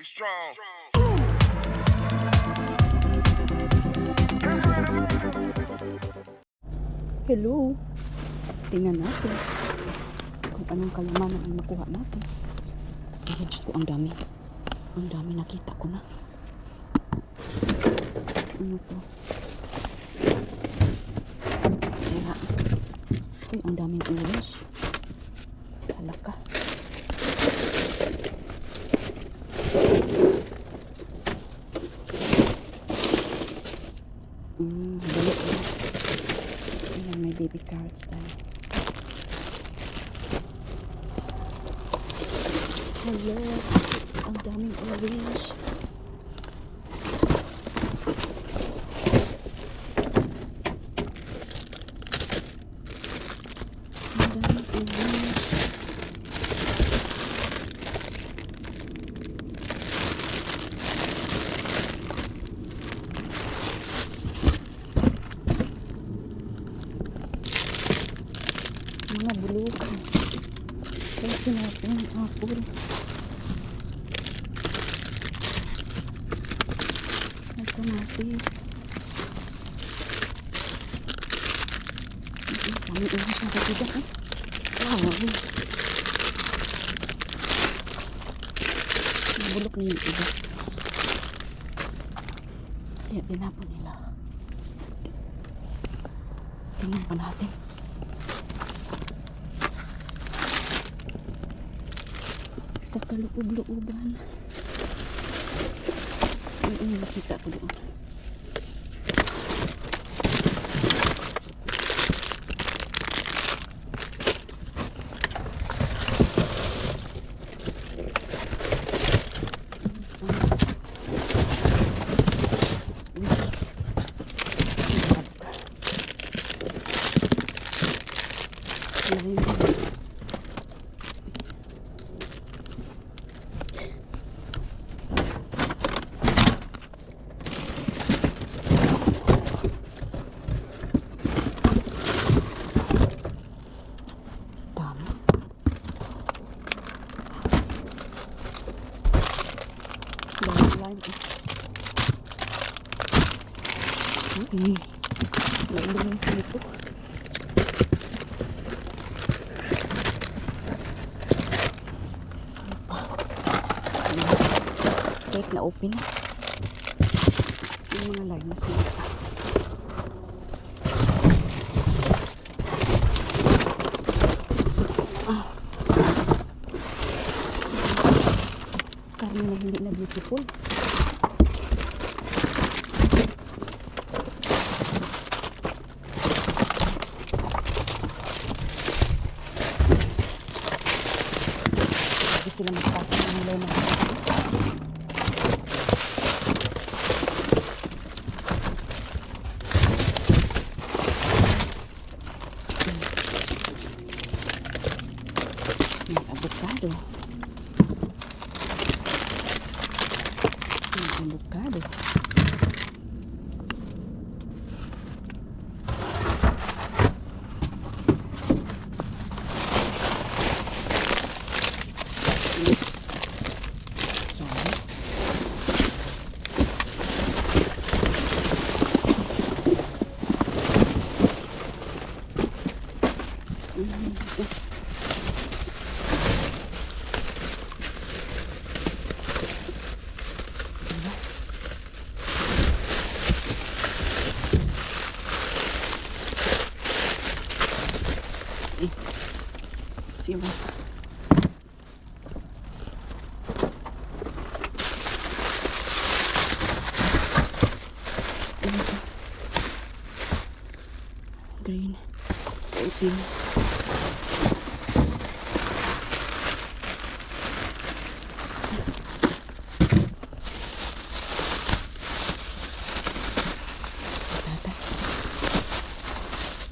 Get strong. Hello. Tingnan natin kung anong kalamanan ang makuha natin. Ay, Diyos ko, ang dami. Ang dami nakita ko na. Ano to? Sira. Uy, ang daming orange. Halaka. Mm, dali. Ayan, may baby carrots tayo. Hello. Ang daming orange. Ang daming orange. Mga bulukan. Kasi natin ang apple. Ang kamatis. Ang oras na katida eh. Wow. Nabulok na yung iba. Kaya tinapon nila. Tingnan pa natin. sa kaloob-looban. Ang ang nakita ko doon. Lain. Tama. Dahil lang eh. Hmm. Nailang sa ito. Kahit na open na. Yung mga line na sila. Karne na hindi na beautiful. Lagi sila Uhum.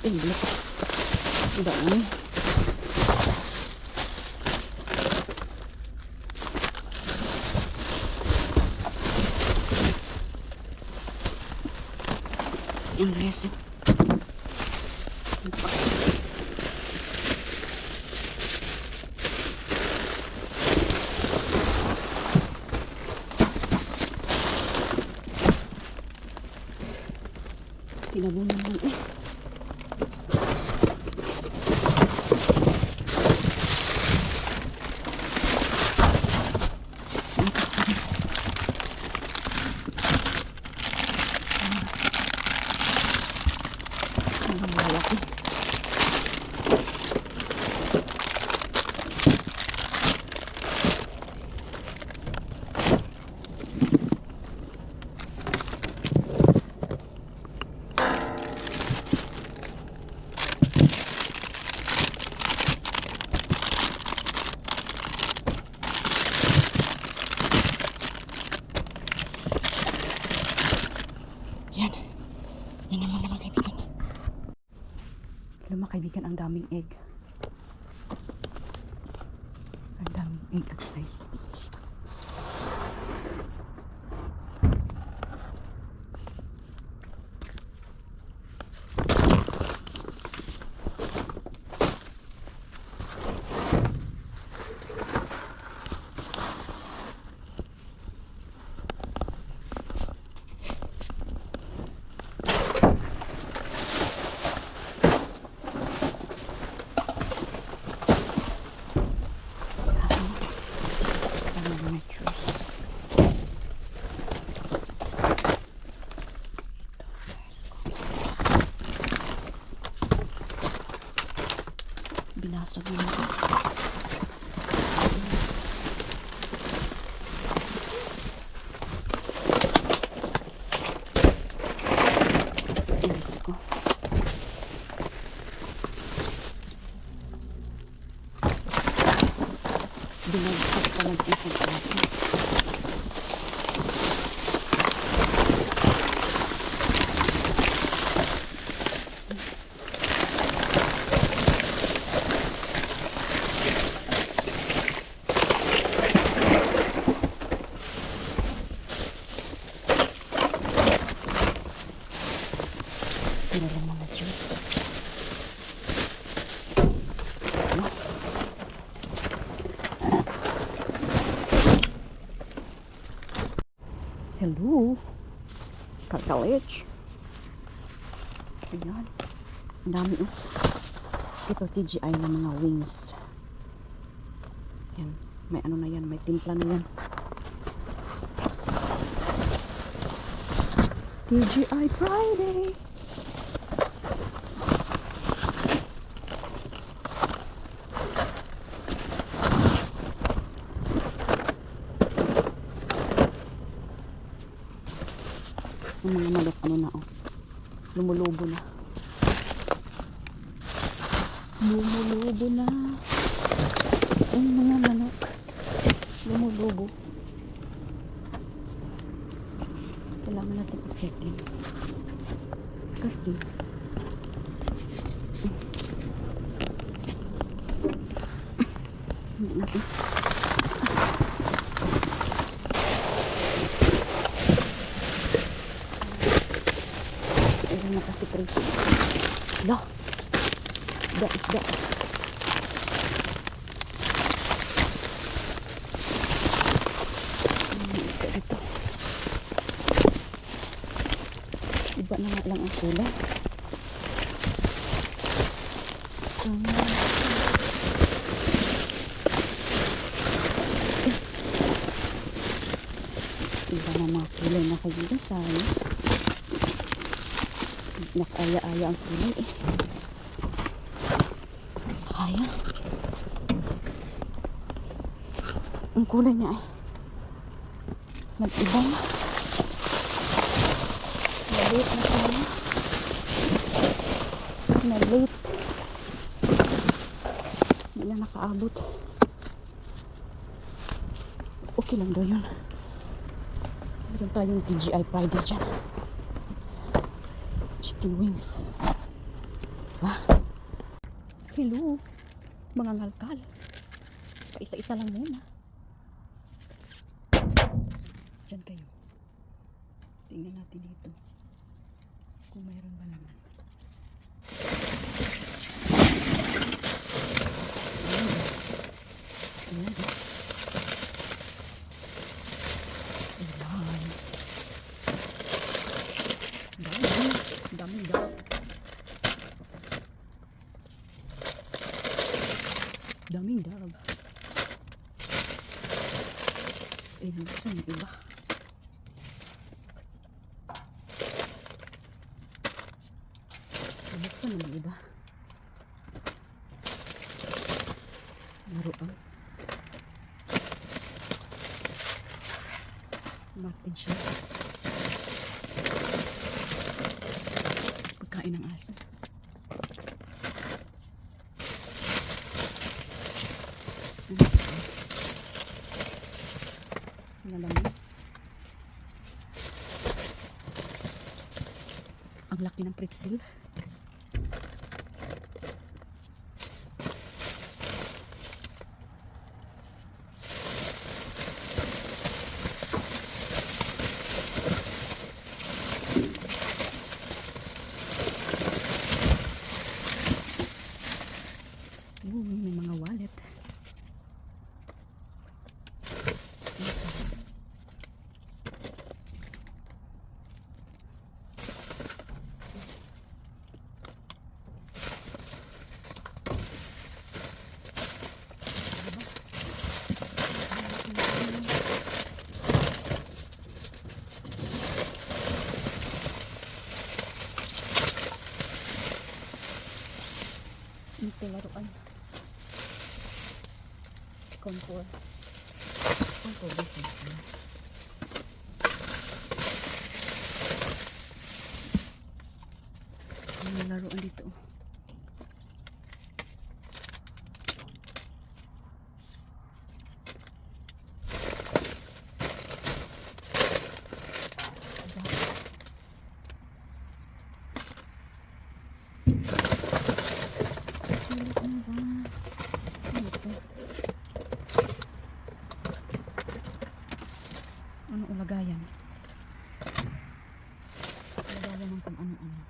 Eh, belum. Udah ini. Yung resin. Tinabunan lang eh. Ang malaki. Yan. Yan naman naman kaibigan. Hello kaibigan, ang daming egg. Ang daming egg at iced tea. Ang mga juice. There's coffee. Binasag mo na ito. Diyos ko. Binagsak pa ng isang atin. Sila lang mga juice. Ano? Hello. Kakalich. Ayan. Ang dami oh. Ito TGI na mga wings. Yan. May ano na yan. May timpla na yan. TGI Friday. Yung mga manok ano na oh. Lumulubo na. Lumulubo na. Ang mga manok. Lumulubo. Kailangan natin i-checkin. Kasi Hindi natin. Kasi prito. Hala. Isda, isda. May isda dito. Iba na nga lang ang kulay. So, iba na mga kulay na kayo sayang nakaya-aya ang kulay eh. Sayang. Ang kulay niya eh. Nag-iba na. Na-late na tayo. Na-late. Hindi na nakaabot. Okay lang daw yun. Meron tayong TGI Friday dyan chicken wings. Diba? Hello, mga ngalkal. Paisa-isa lang muna. Diyan kayo. Tingnan natin dito. Kung mayroon ba naman. Ayan. Ayan. Ayan. Dami. Daming dami. natin. Buksan yung iba. Buksan naman iba. Laruan. Martin siya. Pagkain ng aso. Ito? Ano? Ang laki ng pretzel. Uy, may mga wallet. Ito laruan. Contour. Contour business. Ano laruan dito? Ano ba? Ano to? Ano ulagayan? Ulagayan ng kung ano-ano.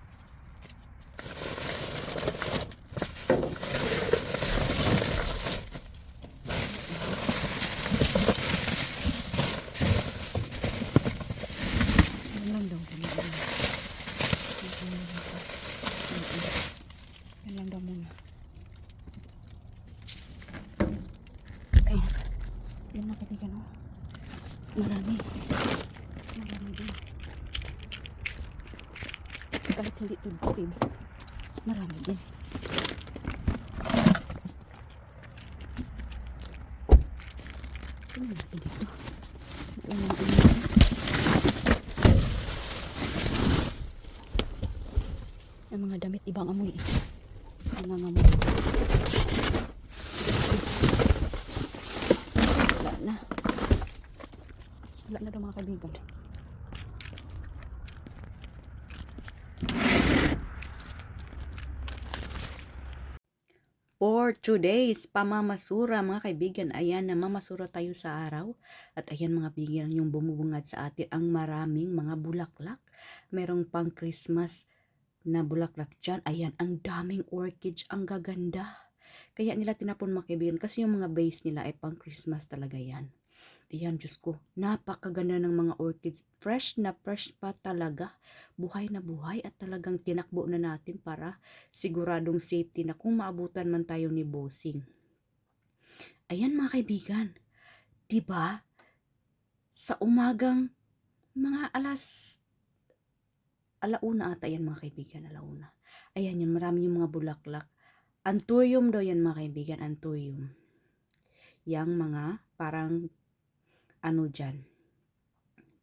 Yan lang daw. Yan lang daw. Yan lang daw. Yan lang daw muna. Ayan. Yan na kaibigan oh. Marami. Marami din. Kahit hindi tibs-tibs. Marami din. Ano natin dito? Ito ang mga damit ibang amoy eh. Ang mga amoy. Wala na. Wala na daw mga kaibigan. For today's pamamasura mga kaibigan, ayan na mamasura tayo sa araw. At ayan mga kaibigan, yung bumubungad sa atin ang maraming mga bulaklak. Merong pang Christmas na bulaklak dyan. Ayan, ang daming orchids, ang gaganda. Kaya nila tinapon mga kaibigan kasi yung mga base nila ay pang Christmas talaga yan. Ayan, Diyos ko, napakaganda ng mga orchids. Fresh na fresh pa talaga. Buhay na buhay at talagang tinakbo na natin para siguradong safety na kung maabutan man tayo ni bossing. Ayan mga kaibigan, 'di ba? Sa umagang mga alas alauna ata yan mga kaibigan, alauna. Ayan yan, marami yung mga bulaklak. Anturium daw yan mga kaibigan, anturium. Yang mga parang ano dyan,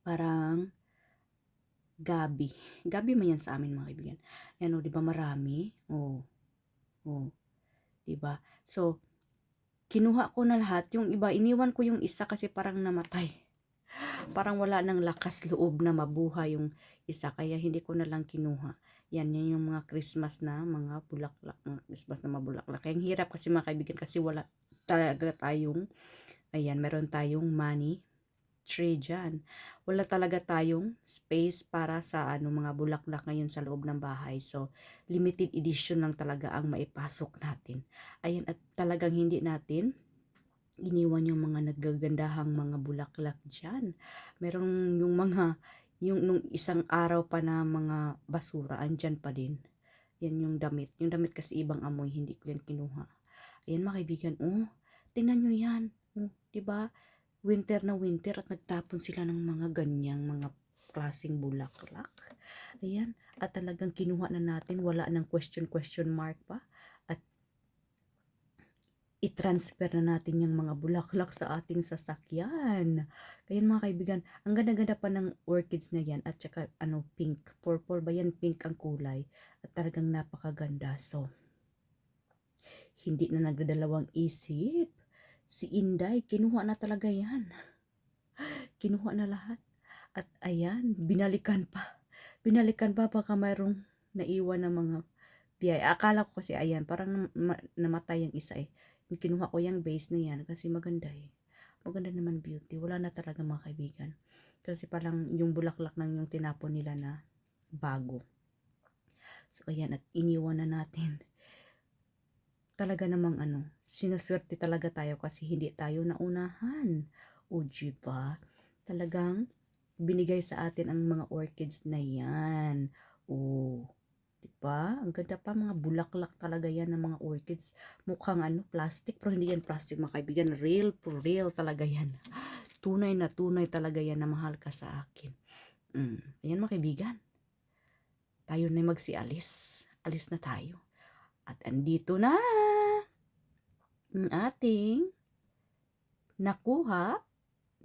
parang gabi. Gabi man yan sa amin mga kaibigan. Yan o, di ba marami? Oo. Oo. Di ba? So, kinuha ko na lahat. Yung iba, iniwan ko yung isa kasi parang namatay. Parang wala nang lakas loob na mabuhay yung isa. Kaya hindi ko na lang kinuha. Yan, yan yung mga Christmas na mga bulaklak. Mga Christmas na mga bulaklak. Kaya hirap kasi mga kaibigan kasi wala talaga tayong Ayan, meron tayong money tree dyan. Wala talaga tayong space para sa ano mga bulaklak ngayon sa loob ng bahay. So, limited edition lang talaga ang maipasok natin. Ayan, at talagang hindi natin iniwan yung mga naggagandahang mga bulaklak dyan. Meron yung mga, yung nung isang araw pa na mga basura, andyan pa din. Yan yung damit. Yung damit kasi ibang amoy, hindi ko yan kinuha. Ayan mga kaibigan, oh, tingnan nyo yan. Oh, 'di ba? Winter na winter at nagtapon sila ng mga ganyang mga klaseng bulaklak. Ayan, at talagang kinuha na natin, wala ng question question mark pa. At i-transfer na natin yung mga bulaklak sa ating sasakyan. Kaya mga kaibigan, ang ganda-ganda pa ng orchids na yan at saka ano pink, purple ba yan, pink ang kulay at talagang napakaganda. So, hindi na nagdadalawang isip. Si Inday, kinuha na talaga yan. Kinuha na lahat. At ayan, binalikan pa. Binalikan pa baka mayroong naiwan ng mga biyay. Akala ko kasi ayan, parang nama- namatay yung isa eh. Kinuha ko yung base na yan kasi maganda eh. Maganda naman beauty. Wala na talaga mga kaibigan. Kasi parang yung bulaklak ng yung tinapon nila na bago. So ayan, at iniwan na natin. Talaga namang ano, sinuswerte talaga tayo kasi hindi tayo naunahan. O ba? Talagang binigay sa atin ang mga orchids na yan. O, di ba? Ang ganda pa mga bulaklak talaga yan ng mga orchids. Mukhang ano, plastic, pero hindi yan plastic mga kaibigan. Real for real talaga yan. Tunay na tunay talaga yan na mahal ka sa akin. Mm. Ayan mga kaibigan. Tayo na magsialis. Alis na tayo. At andito na ang ating nakuha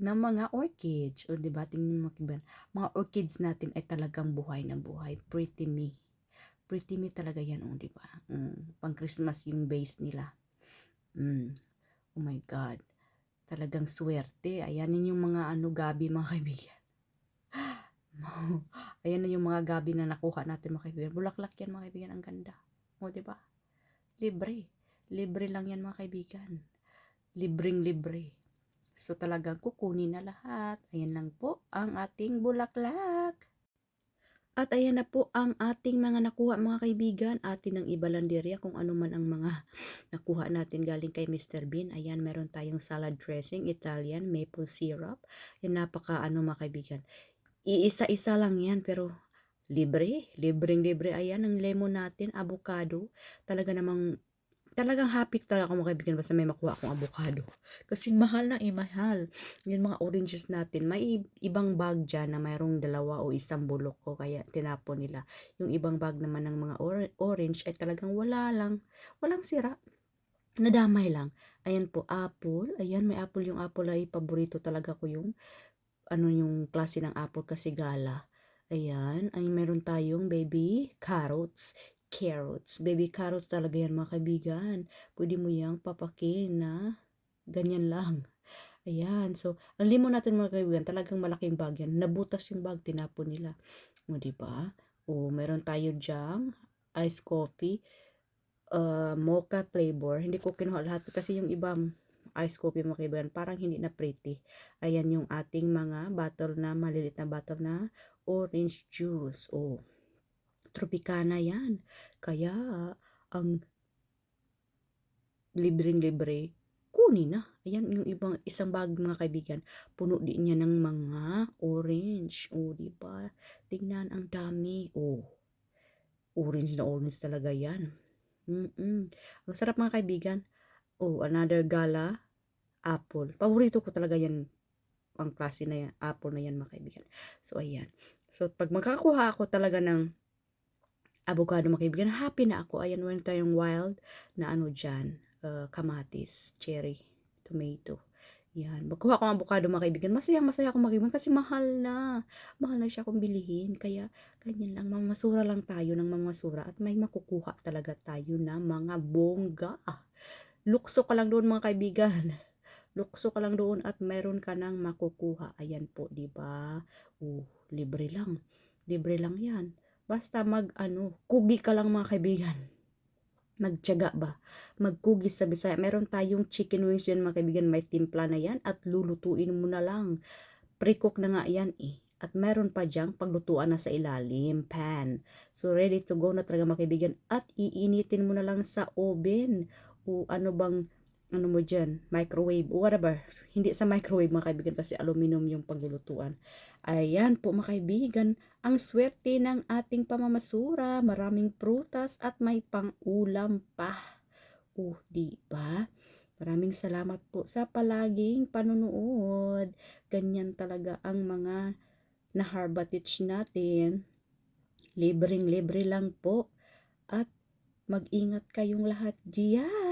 ng mga orchids. O diba, tingnan mo kaibigan. Mga orchids natin ay talagang buhay na buhay. Pretty me. Pretty me talaga yan, o diba? Mm, pang Christmas yung base nila. Mm. Oh my God. Talagang swerte. Ayan yun yung mga ano gabi mga kaibigan. Ayan na yung mga gabi na nakuha natin mga kaibigan. Bulaklak yan mga kaibigan. Ang ganda. O diba? Libre. Libre lang yan mga kaibigan. Libreng libre. So talagang kukunin na lahat. Ayan lang po ang ating bulaklak. At ayan na po ang ating mga nakuha mga kaibigan. Atin ng ibalanderya kung ano man ang mga nakuha natin galing kay Mr. Bean. Ayan, meron tayong salad dressing, Italian, maple syrup. Yan napaka ano mga kaibigan. Iisa-isa lang yan pero libre. Libreng libre. Ayan, ang lemon natin, avocado. Talaga namang talagang happy talaga ako mga basta may makuha akong avocado. Kasi mahal na eh, mahal. Yung mga oranges natin, may ibang bag dyan na mayroong dalawa o isang bulok ko kaya tinapon nila. Yung ibang bag naman ng mga or- orange ay talagang wala lang. Walang sira. Nadamay lang. Ayan po, apple. Ayan, may apple yung apple ay paborito talaga ko yung ano yung klase ng apple kasi gala. Ayan, ay meron tayong baby carrots carrots. Baby carrots talaga yan mga kaibigan. Pwede mo yang papakin na ganyan lang. Ayan. So, ang limon natin mga kaibigan, talagang malaking bag yan. Nabutas yung bag, tinapon nila. O, diba? O, meron tayo dyan, ice coffee, uh, mocha flavor. Hindi ko kinuha lahat kasi yung ibang ice coffee mga kaibigan, parang hindi na pretty. Ayan yung ating mga bottle na, malilit na bottle na orange juice. O, Tropicana yan. Kaya, ang libreng-libre, kunin na. Ayan, yung ibang isang bag mga kaibigan, puno din niya ng mga orange. O, di ba? Tingnan, ang dami. O, orange na orange talaga yan. Mm-mm. Ang sarap mga kaibigan. O, another gala, apple. Paborito ko talaga yan ang klase na yan, apple na yan mga kaibigan. So, ayan. So, pag magkakakuha ako talaga ng avocado mga kaibigan. Happy na ako. Ayan, meron tayong wild na ano dyan. Uh, kamatis, cherry, tomato. Yan. Magkuha ko ng avocado mga kaibigan. Masaya, masaya ako mga kaibigan kasi mahal na. Mahal na siya kung bilihin. Kaya, ganyan lang. Mamasura lang tayo ng mamasura at may makukuha talaga tayo na mga bongga. Lukso ka lang doon mga kaibigan. Lukso ka lang doon at meron ka nang makukuha. Ayan po, di ba? Oh, libre lang. Libre lang yan. Basta mag ano, kugi ka lang mga kaibigan. Magtiyaga ba? Magkugi sa Bisaya. Meron tayong chicken wings yan mga kaibigan. May timpla na yan at lulutuin mo na lang. Pre-cook na nga yan eh. At meron pa diyang paglutuan na sa ilalim, pan. So, ready to go na talaga mga kaibigan. At iinitin mo na lang sa oven. O ano bang ano mo dyan, microwave, whatever. Hindi sa microwave mga kaibigan kasi aluminum yung paglulutuan. Ayan po mga kaibigan, ang swerte ng ating pamamasura, maraming prutas at may pang-ulam pa. Oh, di ba? Maraming salamat po sa palaging panunood. Ganyan talaga ang mga na Harbatich natin. Libreng-libre lang po. At mag-ingat kayong lahat diyan.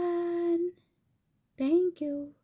Thank you.